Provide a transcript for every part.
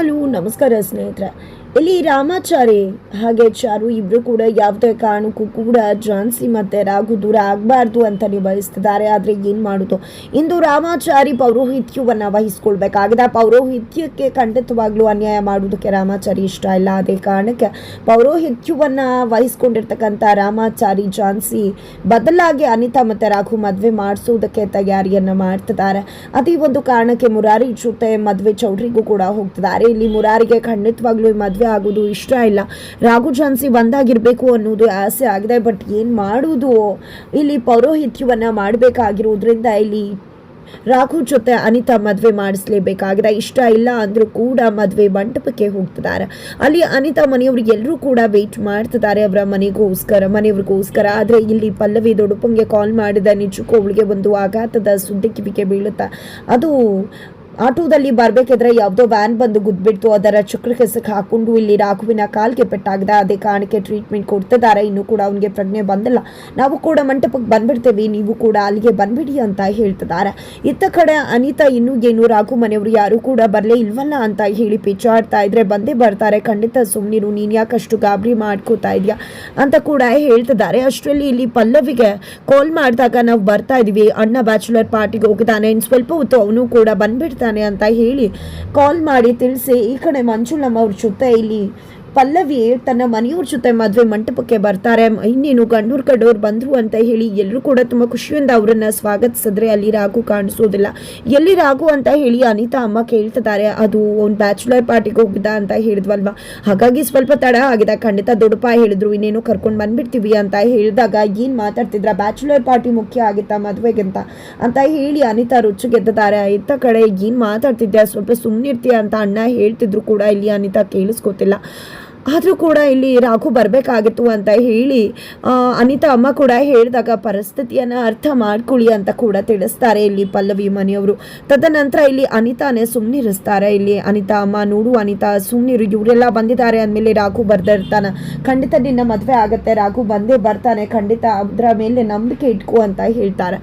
Hello ನಮಸ್ಕಾರ ಸ್ನೇಹಿತರೆ ಇಲ್ಲಿ ರಾಮಾಚಾರಿ ಹಾಗೆ ಚಾರು ಇಬ್ರು ಕೂಡ ಯಾವುದೇ ಕಾರಣಕ್ಕೂ ಕೂಡ ಜಾನ್ಸಿ ಮತ್ತೆ ರಾಘು ದೂರ ಆಗಬಾರ್ದು ಅಂತ ಬಯಸ್ತಿದ್ದಾರೆ ಆದರೆ ಏನು ಮಾಡೋದು? ಇಂದು ರಾಮಾಚಾರಿ ಪೌರೋಹಿತ್ಯವನ್ನು ವಹಿಸ್ಕೊಳ್ಬೇಕಾಗಿದೆ. ಪೌರೋಹಿತ್ಯಕ್ಕೆ ಖಂಡಿತವಾಗ್ಲೂ ಅನ್ಯಾಯ ಮಾಡುವುದಕ್ಕೆ ರಾಮಾಚಾರಿ ಇಷ್ಟ ಇಲ್ಲ. ಅದೇ ಕಾರಣಕ್ಕೆ ಪೌರೋಹಿತ್ಯವನ್ನು ವಹಿಸ್ಕೊಂಡಿರ್ತಕ್ಕಂಥ ರಾಮಾಚಾರಿ ಜಾನ್ಸಿ ಬದಲಾಗಿ ಅನಿತಾ ಮತ್ತು ರಾಘು ಮದುವೆ ಮಾಡಿಸೋದಕ್ಕೆ ತಯಾರಿಯನ್ನ ಮಾಡ್ತಿದ್ದಾರೆ. ಅದೇ ಒಂದು ಕಾರಣಕ್ಕೆ ಮುರಾರಿ ಜೊತೆ ಮದುವೆ ಚೌಟ್ರಿಗೂ ಕೂಡ ಹೋಗ್ತಿದ್ದಾರೆ. ಇಲ್ಲಿ ಮುರಾರಿಗೆ ಖಂಡಿತವಾಗ್ಲೂ ಈ ಮದುವೆ ಆಗೋದು ಇಷ್ಟ ಇಲ್ಲ. ರಾಘು ಝಾನ್ಸಿ ಒಂದಾಗಿರ್ಬೇಕು ಅನ್ನೋದು ಆಸೆ ಆಗಿದೆ. ಬಟ್ ಏನು ಮಾಡುವುದು ಇಲ್ಲಿ ಪೌರೋಹಿತ್ಯವನ್ನ ಮಾಡಬೇಕಾಗಿರೋದ್ರಿಂದ ಇಲ್ಲಿ ರಾಘು ಜೊತೆ ಅನಿತಾ ಮದುವೆ ಮಾಡಿಸ್ಲೇಬೇಕಾಗಿದೆ. ಇಷ್ಟ ಇಲ್ಲ ಅಂದರೂ ಕೂಡ ಮದುವೆ ಮಂಟಪಕ್ಕೆ ಹೋಗ್ತಿದ್ದಾರೆ. ಅಲ್ಲಿ ಅನಿತಾ ಮನೆಯವರು ಎಲ್ಲರೂ ಕೂಡ ವೆಯ್ಟ್ ಮಾಡ್ತಿದ್ದಾರೆ ಅವರ ಮನೆಗೋಸ್ಕರ, ಮನೆಯವ್ರಿಗೋಸ್ಕರ. ಆದರೆ ಇಲ್ಲಿ ಪಲ್ಲವಿ ದೊಡ್ಡಪ್ಪಂಗೆ ಕಾಲ್ ಮಾಡಿದ ನಿಜಕ್ಕೂ ಅವಳಿಗೆ ಒಂದು ಆಘಾತದ ಸುದ್ದಿ ಕಿವಿಗೆ ಬೀಳುತ್ತೆ, ಅದು ಆಟೋದಲ್ಲಿ ಬರಬೇಕಿದ್ರೆ ಯಾವುದೋ ವ್ಯಾನ್ ಬಂದು ಗುದ್ಬಿಡ್ತು ಅದರ ಚಕ್ರಕ್ಕೆ ಹಾಕೊಂಡು ಇಲ್ಲಿ ರಾಘುವಿನ ಕಾಲ್ಗೆ ಪೆಟ್ಟಾಗಿದೆ. ಅದೇ ಕಾರಣಕ್ಕೆ ಟ್ರೀಟ್ಮೆಂಟ್ ಕೊಡ್ತಿದ್ದಾರೆ. ಇನ್ನೂ ಕೂಡ ಅವನಿಗೆ ಪ್ರಜ್ಞೆ ಬಂದಿಲ್ಲ. ನಾವು ಕೂಡ ಮಂಟಪಕ್ಕೆ ಬಂದ್ಬಿಡ್ತೇವೆ. ನೀವು ಕೂಡ ಅಲ್ಲಿಗೆ ಬಂದ್ಬಿಡಿ ಅಂತ ಹೇಳ್ತಿದ್ದಾರೆ. ಇತ್ತ ಕಡೆ ಅನಿತಾ ಇನ್ನೂ ಏನು, ರಾಘು ಮನೆಯವರು ಯಾರು ಕೂಡ ಬರಲೇ ಇಲ್ವಲ್ಲ ಅಂತ ಹೇಳಿ ಪಿಚ್ಚಾಡ್ತಾ ಇದ್ರೆ ಬಂದೇ ಬರ್ತಾರೆ. ಖಂಡಿತ ಸುಮ್ಮನಿರು ನೀನು ಯಾಕಷ್ಟು ಗಾಬರಿ ಮಾಡ್ಕೋತಾ ಇದೆಯಾ ಅಂತ ಕೂಡ ಹೇಳ್ತಿದ್ದಾರೆ. ಅಷ್ಟರಲ್ಲಿ ಇಲ್ಲಿ ಪಲ್ಲವಿಗೆ ಕಾಲ್ ಮಾಡಿದಾಗ ನಾವು ಬರ್ತಾ ಇದೀವಿ ಅಣ್ಣ ಬ್ಯಾಚುಲರ್ ಪಾರ್ಟಿಗೆ ಹೋಗಿದ್ದಾನೆ. ಇನ್ನು ಸ್ವಲ್ಪ ಹೊತ್ತು ಅವನು ಕೂಡ ಬಂದ್ಬಿಡ್ತಾನೆ. ಅಂತ ಹೇಳಿ ಕಾಲ್ ಮಾಡಿ ತಿಳಿಸಿ ಈ ಕಡೆ ಮಂಜುಳಮ್ಮ ಅವ್ರ ಜೊತೆ ಇಲ್ಲಿ ಪಲ್ಲವಿ ತನ್ನ ಮನೆಯವ್ರ ಜೊತೆ ಮದುವೆ ಮಂಟಪಕ್ಕೆ ಬರ್ತಾರೆ. ಇನ್ನೇನು ಗಂಡೂರ್ ಕಡೋರು ಬಂದ್ರು ಅಂತ ಹೇಳಿ ಎಲ್ಲರೂ ಕೂಡ ತುಂಬ ಖುಷಿಯಿಂದ ಅವರನ್ನ ಸ್ವಾಗತಿಸಿದ್ರೆ ಅಲ್ಲಿ ರಾಘು ಕಾಣಿಸೋದಿಲ್ಲ. ಎಲ್ಲಿ ರಾಘು ಅಂತ ಹೇಳಿ ಅನಿತಾ ಅಮ್ಮ ಕೇಳ್ತಿದ್ದಾರೆ, ಅದು ಒಂದು ಬ್ಯಾಚುಲರ್ ಪಾರ್ಟಿಗೆ ಹೋಗಿದ್ದ ಅಂತ ಹೇಳಿದ್ವಲ್ವಾ? ಹಾಗಾಗಿ ಸ್ವಲ್ಪ ತಡ ಆಗಿದೆ. ಖಂಡಿತ ದೊಡ್ಡಪ್ಪ ಹೇಳಿದ್ರು. ಇನ್ನೇನು ಕರ್ಕೊಂಡು ಬಂದ್ಬಿಡ್ತೀವಿ ಅಂತ ಹೇಳಿದಾಗ ಏನು ಮಾತಾಡ್ತಿದ್ರ? ಬ್ಯಾಚುಲರ್ ಪಾರ್ಟಿ ಮುಖ್ಯ ಆಗಿತ್ತಾ ಮದುವೆಗಿಂತ ಅಂತ? ಹೇಳಿ ಅನಿತಾ ರುಚಿಗೆದ್ದಿದ್ದಾರೆ ಇತ್ತ ಕಡೆ ಏನು ಮಾತಾಡ್ತಿದ್ದೆ ಸ್ವಲ್ಪ ಸುಮ್ಮನಿರ್ತೀಯ ಅಂತ ಅಣ್ಣ ಹೇಳ್ತಿದ್ರು ಕೂಡ ಇಲ್ಲಿ ಅನಿತಾ ಕೇಳಿಸ್ಕೊತಿಲ್ಲ. ಆದರೂ ಕೂಡ ಇಲ್ಲಿ ರಾಘು ಬರಬೇಕಾಗಿತ್ತು ಅಂತ ಹೇಳಿ ಅನಿತಾ ಅಮ್ಮ ಕೂಡ ಹೇಳಿದಾಗ ಪರಿಸ್ಥಿತಿಯನ್ನು ಅರ್ಥ ಮಾಡ್ಕೊಳ್ಳಿ ಅಂತ ಕೂಡ ತಿಳಿಸ್ತಾರೆ ಇಲ್ಲಿ ಪಲ್ಲವಿ ಮನೆಯವರು. ತದನಂತರ ಇಲ್ಲಿ ಅನಿತಾನೇ ಸುಮ್ಮನಿರಿಸ್ತಾರೆ ಇಲ್ಲಿ ಅನಿತಾ ಅಮ್ಮ, ನೋಡು ಅನಿತಾ ಸುಮ್ಮನಿರು ಇವರೆಲ್ಲ ಬಂದಿದ್ದಾರೆ ಅಂದಮೇಲೆ ರಾಘು ಬರ್ದಿರ್ತಾನೆ ಖಂಡಿತ ನಿನ್ನ ಮದುವೆ ಆಗುತ್ತೆ, ರಾಘು ಬಂದೇ ಬರ್ತಾನೆ, ಖಂಡಿತ ಅದರ ಮೇಲೆ ನಂಬಿಕೆ ಇಟ್ಕೋ ಅಂತ ಹೇಳ್ತಾರೆ.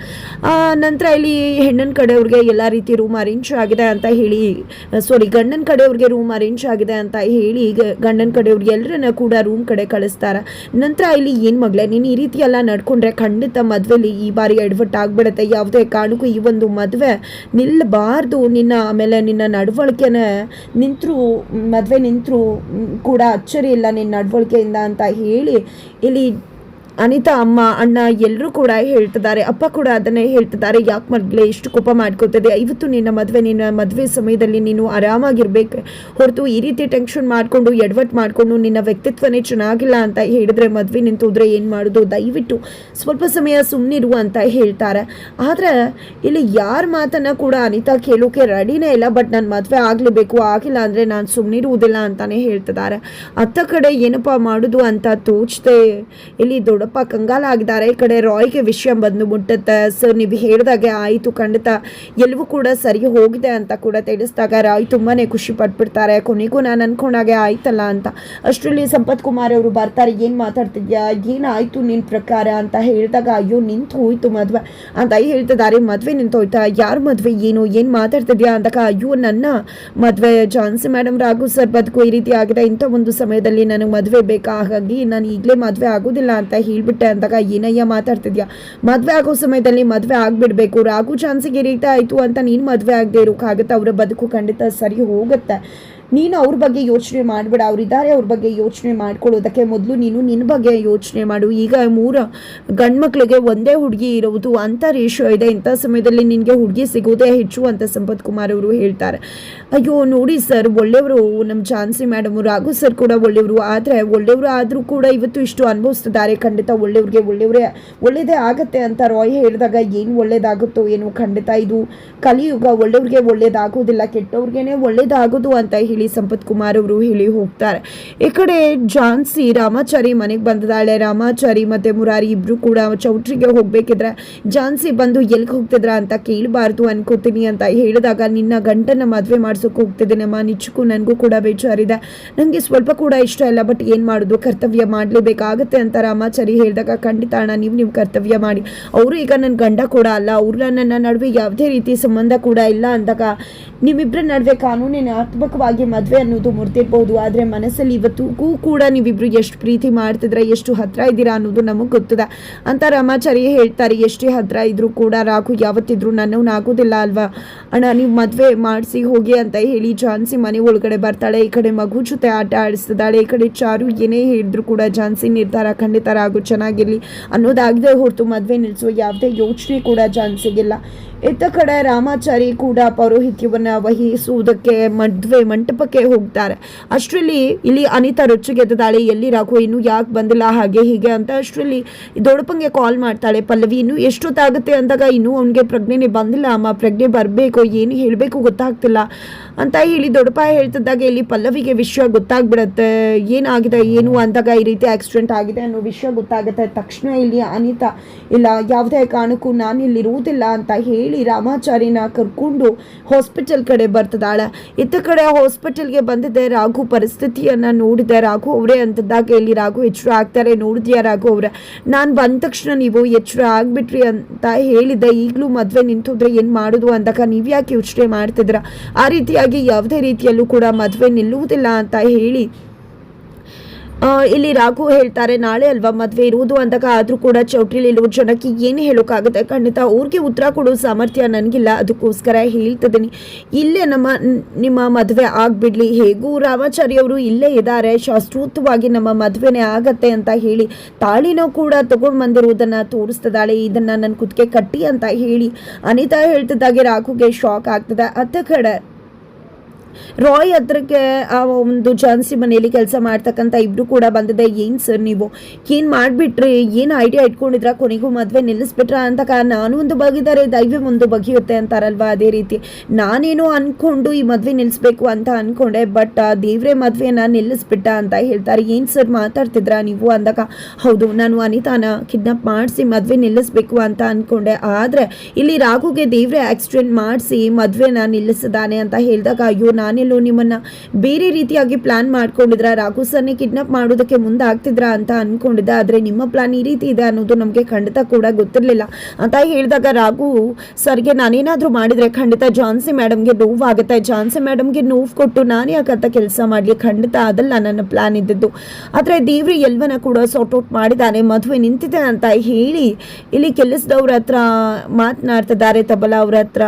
ನಂತರ ಇಲ್ಲಿ ಹೆಣ್ಣನ ಕಡೆಯವ್ರಿಗೆ ಎಲ್ಲ ರೀತಿ ರೂಮ್ ಅರೇಂಜ್ ಆಗಿದೆ ಅಂತ ಹೇಳಿ ಸಾರಿ ಗಂಡನ ಕಡೆಯವ್ರಿಗೆ ರೂಮ್ ಅರೇಂಜ್ ಆಗಿದೆ ಅಂತ ಹೇಳಿ, ಗಂಡನ ಗಂಡನ ಕಡೆಯವ್ರಿಗೆ ಎಲ್ಲರನ್ನ ಕೂಡ ರೂಮ್ ಕಡೆ ಕಳಿಸ್ತಾರೆ. ನಂತರ ಇಲ್ಲಿ ಏನ್ ಮಗಳೇ, ನೀನು ಈ ರೀತಿ ಎಲ್ಲ ನಡ್ಕೊಂಡ್ರೆ ಖಂಡಿತ ಮದುವೆಲಿ ಈ ಬಾರಿ ಎಡ್ವರ್ಟ್ ಆಗ್ಬಿಡುತ್ತೆ. ಯಾವುದೇ ಕಾರಣಕ್ಕೂ ಈ ಒಂದು ಮದುವೆ ನಿಲ್ಲಬಾರ್ದು ನಿನ್ನ ಆಮೇಲೆ ನಿನ್ನ ನಡವಳಿಕೆನ ನಿಂತರೂ, ಮದುವೆ ನಿಂತರೂ ಕೂಡ ಅಚ್ಚರಿ ಇಲ್ಲ ನಿನ್ನ ನಡವಳಿಕೆಯಿಂದ ಅಂತ ಹೇಳಿ ಇಲ್ಲಿ ಅನಿತಾ, ಅಮ್ಮ, ಅಣ್ಣ ಎಲ್ಲರೂ ಕೂಡ ಹೇಳ್ತಿದ್ದಾರೆ. ಅಪ್ಪ ಕೂಡ ಅದನ್ನೇ ಹೇಳ್ತಿದ್ದಾರೆ. ಯಾಕೆ ಮಗ್ಲೆ ಇಷ್ಟು ಕೋಪ ಮಾಡ್ಕೋತಿದೆ ಇವತ್ತು ನಿನ್ನ ಮದುವೆ ನಿನ್ನ ಮದುವೆ ಸಮಯದಲ್ಲಿ ನೀನು ಆರಾಮಾಗಿರ್ಬೇಕು. ಹೊರತು ಈ ರೀತಿ ಟೆನ್ಷನ್ ಮಾಡಿಕೊಂಡು ಎಡ್ವರ್ಟ್ ಮಾಡಿಕೊಂಡು, ನಿನ್ನ ವ್ಯಕ್ತಿತ್ವನೇ ಚೆನ್ನಾಗಿಲ್ಲ ಅಂತ ಹೇಳಿದ್ರೆ ಮದುವೆ ನಿಂತೋದ್ರೆ ಏನು ಮಾಡೋದು? ದಯವಿಟ್ಟು ಸ್ವಲ್ಪ ಸಮಯ ಸುಮ್ಮನಿರು ಅಂತ ಹೇಳ್ತಾರೆ. ಆದರೆ ಇಲ್ಲಿ ಯಾರ ಮಾತನ್ನು ಕೂಡ ಅನಿತಾ ಕೇಳೋಕೆ ರೆಡಿನೇ ಇಲ್ಲ. ಬಟ್ ನನ್ನ ಮದುವೆ ಆಗಲೇಬೇಕು, ಆಗಿಲ್ಲ ಅಂದರೆ ನಾನು ಸುಮ್ಮನಿರುವುದಿಲ್ಲ ಅಂತಲೇ ಹೇಳ್ತಿದ್ದಾರೆ. ಅತ್ತ ಕಡೆ ಏನಪ್ಪ ಮಾಡೋದು ಅಂತ ತೋಚದೆ. ಇಲ್ಲಿ ದೊಡ್ಡಪ್ಪ ಕಂಗಾಲ ಆಗಿದ್ದಾರೆ. ಈ ಕಡೆ ರಾಯ್ಗೆ ವಿಷಯ ಬಂದು ಮುಟ್ಟುತ್ತೆ. ಸರ್ ನೀವು ಹೇಳಿದಾಗೆ ಆಯಿತು ಖಂಡಿತ. ಎಲ್ಲವೂ ಕೂಡ ಸರಿ ಹೋಗಿದೆ ಅಂತ ಕೂಡ ತಿಳಿಸಿದಾಗ ರಾಯ್ ತುಂಬಾ ಖುಷಿ ಪಟ್ಬಿಡ್ತಾರೆ. ಕೊನೆಗೂ ನಾನು ಅನ್ಕೊಂಡಾಗೆ ಆಯ್ತಲ್ಲ ಅಂತ. ಅಷ್ಟರಲ್ಲಿ ಸಂಪತ್ ಕುಮಾರ್ ಅವರು ಬರ್ತಾರೆ. ಏನು ಮಾತಾಡ್ತಿದ್ಯಾ? ಏನಾಯಿತು ನಿನ್ನ ಪ್ರಕಾರ ಅಂತ ಹೇಳಿದಾಗ, ಅಯ್ಯೋ, ನಿಂತು ಹೋಯ್ತು ಮದುವೆ ಅಂತ ಹೇಳ್ತಿದ್ದಾರೆ. ಮದುವೆ ನಿಂತು ಹೋಯ್ತಾ? ಯಾರ ಮದುವೆ? ಏನು? ಏನು ಮಾತಾಡ್ತಿದ್ಯಾ? ಅಂದಾಗ ಅಯ್ಯೋ, ನನ್ನ ಮದುವೆ ಜಾನ್ಸಿ ಮೇಡಮ್ ರಾಘು ಸರ್ ಬದುಕು ಈ ರೀತಿ ಆಗಿದೆ. ಇಂಥ ಒಂದು ಸಮಯದಲ್ಲಿ ನನಗೆ ಮದುವೆ ಬೇಕಾ? ಹಾಗಾಗಿ ನಾನು ಈಗಲೇ ಮದುವೆ ಆಗೋದಿಲ್ಲ ಅಂತ ಹೇಳ್ಬಿಟ್ಟೆ ಅಂದಾಗ ಏನಯ್ಯ ಮಾತಾಡ್ತಿದ್ಯಾ? ಮದುವೆ ಆಗೋ ಸಮಯದಲ್ಲಿ ಮದುವೆ ಆಗ್ಬಿಡ್ಬೇಕು. ರಾಘು ಚಾನ್ಸಿಗೆ ರೀತಿ ಆಯಿತು ಅಂತ ನೀನು ಮದುವೆ ಆಗದೆ ಇರೋಕ್ಕಾಗುತ್ತೆ ಅವರ ಬದುಕು ಖಂಡಿತ ಸರಿ ಹೋಗುತ್ತೆ. ನೀನು ಅವ್ರ ಬಗ್ಗೆ ಯೋಚನೆ ಮಾಡಬೇಡ ಅವರಿದ್ದಾರೆ ಅವ್ರ ಬಗ್ಗೆ ಯೋಚನೆ ಮಾಡ್ಕೊಳ್ಳೋದಕ್ಕೆ ಮೊದಲು ನೀನು ನಿನ್ನ ಬಗ್ಗೆ ಯೋಚನೆ ಮಾಡು. ಈಗ ಮೂರ ಗಂಡ್ಮಕ್ಳಿಗೆ ಒಂದೇ ಹುಡುಗಿ ಇರುವುದು ಅಂತ ರೇಷಿಯೋ ಇದೆ. ಇಂಥ ಸಮಯದಲ್ಲಿ ನಿನಗೆ ಹುಡುಗಿ ಸಿಗೋದೇ ಹೆಚ್ಚು ಅಂತ ಸಂಪತ್ ಕುಮಾರ್ ಅವರು ಹೇಳ್ತಾರೆ. ಅಯ್ಯೋ, ನೋಡಿ ಸರ್, ಒಳ್ಳೆಯವರು ನಮ್ಮ ಝಾನ್ಸಿ ಮೇಡಮ್, ರಾಘು ಸರ್ ಕೂಡ ಒಳ್ಳೆಯವರು. ಆದರೆ ಒಳ್ಳೆಯವರು ಆದರೂ ಕೂಡ ಇವತ್ತು ಇಷ್ಟು ಅನುಭವಿಸ್ತಿದ್ದಾರೆ. ಖಂಡಿತ ಒಳ್ಳೆಯವ್ರಿಗೆ ಒಳ್ಳೆಯವರೇ ಒಳ್ಳೆಯದೇ ಆಗುತ್ತೆ ಅಂತ ರಾಯ್ ಹೇಳಿದಾಗ ಏನು ಒಳ್ಳೇದಾಗುತ್ತೋ ಏನು ಖಂಡಿತ ಇದು ಕಲಿಯುಗ. ಒಳ್ಳೆಯವ್ರಿಗೆ ಒಳ್ಳೇದಾಗೋದಿಲ್ಲ ಕೆಟ್ಟವ್ರಿಗೆ ಒಳ್ಳೇದಾಗೋದು ಅಂತ ಹೇಳಿ ಸಂಪತ್ ಕುಮಾರ್ ಅವರು ಹೇಳಿ ಹೋಗ್ತಾರೆ. ಈ ಕಡೆ ಝಾನ್ಸಿ ರಾಮಾಚಾರಿ ಮನೆಗೆ ಬಂದಿದ್ದಾಳೆ ರಾಮಾಚಾರಿ ಮತ್ತೆ ಮುರಾರಿ ಇಬ್ರು ಕೂಡ ಚೌಟ್ರಿಗೆ ಹೋಗ್ಬೇಕಿದ್ರೆ ಝಾನ್ಸಿ ಬಂದು ಎಲ್ಲಿಗೆ ಹೋಗ್ತಿದ್ರ ಅಂತ ಕೇಳಬಾರ್ದು ಅನ್ಕೋತೀನಿ ಅಂತ ಹೇಳಿದಾಗ, ನಿನ್ನ ಗಂಟನ್ನ ಮದುವೆ ಮಾಡ್ಸೋಕೆ ಹೋಗ್ತಿದ್ದೀನಮ್ಮ ನಿಜಕ್ಕೂ ನನಗೂ ಕೂಡ ಬೇಜಾರಿದೆ. ನನಗೆ ಸ್ವಲ್ಪ ಕೂಡ ಇಷ್ಟ ಇಲ್ಲ, ಬಟ್ ಏನು ಮಾಡೋದು? ಕರ್ತವ್ಯ ಮಾಡಲೇಬೇಕಾಗತ್ತೆ ಅಂತ ರಾಮಾಚಾರಿ ಹೇಳಿದಾಗ, ಖಂಡಿತ ಅಣ್ಣ, ನೀವು ನಿಮ್ಮ ಕರ್ತವ್ಯ ಮಾಡಿ. ಅವರು ಈಗ ನನ್ನ ಗಂಡ ಕೂಡ ಅಲ್ಲ. ಅವ್ರನ್ನ ನನ್ನ ನಡುವೆ ಯಾವುದೇ ರೀತಿ ಸಂಬಂಧ ಕೂಡ ಇಲ್ಲ ಅಂದಾಗ ನಿಮ್ಮಿಬ್ಬರ ನಡುವೆ ಕಾನೂನಿನ ಆತ್ಮಕವಾಗಿ ಮದುವೆ ಅನ್ನೋದು ಮುರ್ತಿರ್ಬೋದು ಆದರೆ ಮನಸ್ಸಲ್ಲಿ ಇವತ್ತಿಗೂ ಕೂಡ ನೀವಿಬ್ರು ಎಷ್ಟು ಪ್ರೀತಿ ಮಾಡ್ತಿದ್ರೆ, ಎಷ್ಟು ಹತ್ರ ಇದ್ದೀರಾ ಅನ್ನೋದು ನಮಗೆ ಗೊತ್ತಿದೆ. ಅಂತ ರಾಮಾಚಾರ್ಯ ಹೇಳ್ತಾರೆ, ಎಷ್ಟೇ ಹತ್ರ ಇದ್ರೂ ಕೂಡ ರಾಘು ಯಾವತ್ತಿದ್ರು ನನ್ನವನ್ನ ಆಗೋದಿಲ್ಲ ಅಲ್ವಾ? ಅಣ್ಣ, ನೀವು ಮದುವೆ ಮಾಡಿಸಿ ಹೋಗಿ ಅಂತ ಹೇಳಿ ಝಾನ್ಸಿ ಮನೆ ಒಳಗಡೆ ಬರ್ತಾಳೆ, ಈ ಕಡೆ ಮಗು ಜೊತೆ ಆಟ ಆಡಿಸ್ತಿದ್ದಾಳೆ, ಈ ಕಡೆ ಚಾರು ಏನೇ ಹೇಳಿದ್ರು ಕೂಡ ಝಾನ್ಸಿ ನಿರ್ಧಾರ ಖಂಡಿತ ರಾಘು ಚೆನ್ನಾಗಿರಲಿ ಅನ್ನೋದಾಗದೆ ಹೊರತು ಮದುವೆ ನಿಲ್ಲಿಸುವ ಯಾವುದೇ ಯೋಚನೆ ಕೂಡ ಝಾನ್ಸಿಗಿಲ್ಲ ಇತ್ತ ಕಡೆ ರಾಮಾಚಾರಿ ಕೂಡ ಪೌರೋಹಿತ್ಯವನ್ನು ವಹಿಸುವುದಕ್ಕೆ ಮದುವೆ ಮಂಟಪಕ್ಕೆ ಹೋಗ್ತಾರೆ. ಅಷ್ಟರಲ್ಲಿ ಇಲ್ಲಿ ಅನಿತಾ ರೊಚ್ಚಿಗೆದ್ದಾಳೆ ಎಲ್ಲಿ ರಾಘು, ಇನ್ನು ಯಾಕೆ ಬಂದಿಲ್ಲ, ಹಾಗೆ ಹೀಗೆ ಅಂತ ಅಷ್ಟರಲ್ಲಿ ದೊಡ್ಡಪ್ಪಂಗೆ ಕಾಲ್ ಮಾಡ್ತಾಳೆ. ಪಲ್ಲವಿ, ಇನ್ನೂ ಎಷ್ಟೊತ್ತಾಗುತ್ತೆ? ಅಂದಾಗ, ಇನ್ನೂ ಅವನಿಗೆ ಪ್ರಜ್ಞೆನೇ ಬಂದಿಲ್ಲ. ಅಮ್ಮ, ಪ್ರಜ್ಞೆ ಬರಬೇಕು. ಏನು ಹೇಳಬೇಕು ಗೊತ್ತಾಗ್ತಿಲ್ಲ. ಅಂತ ಹೇಳಿ ದೊಡ್ಡಪ್ಪ ಹೇಳ್ತಿದ್ದಾಗ, ಇಲ್ಲಿ ಪಲ್ಲವಿಗೆ ವಿಷಯ ಗೊತ್ತಾಗ್ಬಿಡತ್ತೆ. ಏನಾಗಿದೆ, ಏನು? ಅಂದಾಗ, ಈ ರೀತಿ ಆಕ್ಸಿಡೆಂಟ್ ಆಗಿದೆ ಅನ್ನೋ ವಿಷಯ ಗೊತ್ತಾಗುತ್ತೆ. ತಕ್ಷಣ ಇಲ್ಲಿ ಅನಿತಾ, ಇಲ್ಲ, ಯಾವುದೇ ಕಾರಣಕ್ಕೂ ನಾನು ಇಲ್ಲಿ ಇರುವುದಿಲ್ಲ ಅಂತ ಹೇಳಿ ರಾಮಾಚಾರಿನ ಕರ್ಕೊಂಡು ಹಾಸ್ಪಿಟಲ್ ಕಡೆ ಬರ್ತದಾಳೆ ಇತ್ತ ಕಡೆ ಹಾಸ್ಪಿಟಲ್ಗೆ ಬಂದಿದ್ದೆ. ರಾಘು ಪರಿಸ್ಥಿತಿಯನ್ನು ನೋಡಿದೆ. ರಾಘು ಅವರೇ ಅಂತಿದ್ದಾಗ ಇಲ್ಲಿ ರಾಘು ಎಚ್ಚರ ಆಗ್ತಾರೆ. ನೋಡಿದ್ಯಾ ರಾಘು ಅವರೇ? ನಾನು ಬಂದ ತಕ್ಷಣ ನೀವು ಎಚ್ಚರ ಆಗ್ಬಿಟ್ರಿ ಅಂತ ಹೇಳಿದೆ ಈಗಲೂ ಮದುವೆ ನಿಂತೋದ್ರೆ ಏನು ಮಾಡೋದು ಅಂದಾಗ ನೀವು ಯಾಕೆ ಯೋಚನೆ ಮಾಡ್ತಿದ್ರ ಆ ರೀತಿಯಾಗಿ ಯಾವುದೇ ರೀತಿಯಲ್ಲೂ ಕೂಡ ಮದುವೆ ನಿಲ್ಲುವುದಿಲ್ಲ ಅಂತ ಹೇಳಿ ಇಲ್ಲಿ ರಾಘು ಹೇಳ್ತಾರೆ, ನಾಳೆ ಅಲ್ವಾ ಮದುವೆ ಇರುವುದು? ಅಂದಾಗ ಆದರೂ ಕೂಡ ಚೌಟ್ರಿಲಿ ಇರುವ ಜನಕ್ಕೆ ಏನು ಹೇಳೋಕ್ಕಾಗುತ್ತೆ, ಖಂಡಿತ ಅವ್ರಿಗೆ ಉತ್ತರ ಕೊಡೋ ಸಾಮರ್ಥ್ಯ ನನಗಿಲ್ಲ, ಅದಕ್ಕೋಸ್ಕರ ಹೇಳ್ತಿದ್ದೀನಿ. ಇಲ್ಲೇ ನಮ್ಮ ನಿಮ್ಮ ಮದುವೆ ಆಗಿಬಿಡ್ಲಿ. ಹೇಗೂ ರಾಮಾಚಾರಿ ಅವರು ಇಲ್ಲೇ ಇದ್ದಾರೆ ಶಾಸ್ತ್ರೋತ್ತವಾಗಿ ನಮ್ಮ ಮದುವೆನೇ ಆಗತ್ತೆ ಅಂತ ಹೇಳಿ, ತಾಳಿನೂ ಕೂಡ ತಗೊಂಡು ಬಂದಿರುವುದನ್ನು ತೋರಿಸ್ತಿದ್ದಾಳೆ. ಇದನ್ನು ನನ್ನ ಕುತ್ತಿಗೆ ಕಟ್ಟಿ ಅಂತ ಹೇಳಿ, ಅನಿತಾ ಹೇಳ್ತಿದ್ದಾಗೆ ರಾಘುಗೆ ಶಾಕ್ ಆಗ್ತದೆ. ಅತ್ತ ಕಡೆ ರಾಯ್ ಹತ್ರಕ್ಕೆ ಆ ಒಂದು ಜಾನ್ಸಿ ಮನೆಯಲ್ಲಿ ಕೆಲಸ ಮಾಡ್ತಕ್ಕಂಥ ಇಬ್ರು ಕೂಡ ಬಂದಿದೆ. ಏನು ಸರ್ ನೀವು? ಏನು ಮಾಡಿಬಿಟ್ರಿ? ಏನು ಐಡಿಯಾ ಇಟ್ಕೊಂಡಿದ್ರ? ಕೊನೆಗೂ ಮದುವೆ ನಿಲ್ಲಿಸ್ಬಿಟ್ರ ಅಂತ ನಾನು ಒಂದು ಬಗೆದಾರೆ ದೈವ ಒಂದು ಬಗೆಯುತ್ತೆ ಅಂತಾರಲ್ವಾ ಅದೇ ರೀತಿ. ನಾನೇನೋ ಅನ್ಕೊಂಡು ಈ ಮದುವೆ ನಿಲ್ಲಿಸ್ಬೇಕು ಅಂತ ಅನ್ಕೊಂಡೆ ಬಟ್ ಆ ದೇವ್ರೆ ಮದುವೆನ ನಿಲ್ಲಿಸ್ಬಿಟ್ಟ ಅಂತ ಹೇಳ್ತಾರೆ. ಏನು ಸರ್ ಮಾತಾಡ್ತಿದ್ರಾ ನೀವು ಅಂದಾಗ, ಹೌದು, ನಾನು ಅನಿತಾನ ಕಿಡ್ನಾಪ್ ಮಾಡಿಸಿ ಮದುವೆ ನಿಲ್ಲಿಸ್ಬೇಕು ಅಂತ ಅನ್ಕೊಂಡೆ. ಆದರೆ ಇಲ್ಲಿ ರಾಘುಗೆ ದೇವ್ರೆ ಆಕ್ಸಿಡೆಂಟ್ ಮಾಡಿಸಿ ಮದುವೆನ ನಿಲ್ಲಿಸಿದಾನೆ ಅಂತ ಹೇಳಿದಾಗ, ಅಯ್ಯೋ ನಾನೆಲ್ಲೋ ನಿಮ್ಮನ್ನ ಬೇರೆ ರೀತಿಯಾಗಿ ಪ್ಲಾನ್ ಮಾಡ್ಕೊಂಡಿದ್ರ? ರಾಘು ಸರ್ನೇ ಕಿಡ್ನಾಪ್ ಮಾಡೋದಕ್ಕೆ ಮುಂದಾಗ್ತಿದ್ರ ಅಂತ ಅನ್ಕೊಂಡಿದ್ದ. ಆದರೆ ನಿಮ್ಮ ಪ್ಲಾನ್ ಈ ರೀತಿ ಇದೆ ಅನ್ನೋದು ನಮಗೆ ಖಂಡಿತ ಕೂಡ ಗೊತ್ತಿರಲಿಲ್ಲ. ಅಂತ ಹೇಳಿದಾಗ ರಾಘು ಸರ್ಗೆ ನಾನೇನಾದರೂ ಮಾಡಿದರೆ ಖಂಡಿತ ಜಾನ್ಸಿ ಮೇಡಮ್ಗೆ ನೋವಾಗುತ್ತೆ. ಜಾನ್ಸಿ ಮೇಡಮ್ಗೆ ನೋವು ಕೊಟ್ಟು ನಾನು ಯಾಕಂತ ಕೆಲಸ ಮಾಡಲಿ? ಖಂಡಿತ ಅದಲ್ಲ ನನ್ನ ಪ್ಲಾನ್ ಇದ್ದಿದ್ದು. ಆದರೆ ದೇವ್ರಿ ಎಲ್ವನ ಕೂಡ ಸಾರ್ಟ್ ಔಟ್ ಮಾಡಿದ್ದಾನೆ ಮದುವೆ ನಿಂತಿದೆ ಅಂತ ಹೇಳಿ ಇಲ್ಲಿ ಕೆಲಸದವ್ರ ಹತ್ರ ಮಾತನಾಡ್ತಿದ್ದಾರೆ ತಬಲಾ ಅವ್ರ ಹತ್ರ.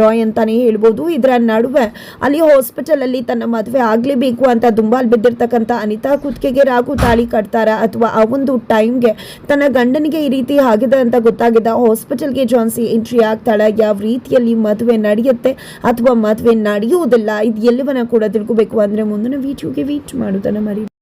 ರಾಯ್ ಅಂತಾನೆ ಹೇಳ್ಬೋದು. ಇದರ ನಡುವೆ ಅಲ್ಲಿ ಹಾಸ್ಪಿಟಲಲ್ಲಿ ತನ್ನ ಮದುವೆ ಆಗಲೇಬೇಕು ಅಂತ ದುಂಬಾಲ್ ಬಿದ್ದಿರ್ತಕ್ಕಂಥ ಅನಿತಾ ಕುತ್ತಿಗೆಗೆ ರಾಘು ತಾಳಿ ಕಟ್ತಾರ. ಅಥವಾ ಆ ಒಂದು ಟೈಮ್ಗೆ ತನ್ನ ಗಂಡನಿಗೆ ಈ ರೀತಿ ಆಗಿದೆ ಅಂತ ಗೊತ್ತಾಗಿದ್ದ ಹಾಸ್ಪಿಟಲ್ಗೆ ಜಾನ್ಸಿ ಎಂಟ್ರಿ ಆಗ್ತಾಳೆ. ಯಾವ ರೀತಿಯಲ್ಲಿ ಮದುವೆ ನಡೆಯುತ್ತೆ ಅಥವಾ ಮದುವೆ ನಡೆಯುವುದಿಲ್ಲ, ಇದು ಎಲ್ಲವನ್ನ ಕೂಡ ತಿಳ್ಕೊಬೇಕು. ಅಂದರೆ ಮುಂದಿನ ವಿಡಿಯೋಗೆ ವೀಟ್ ಮಾಡೋದನ್ನು ಮರಿ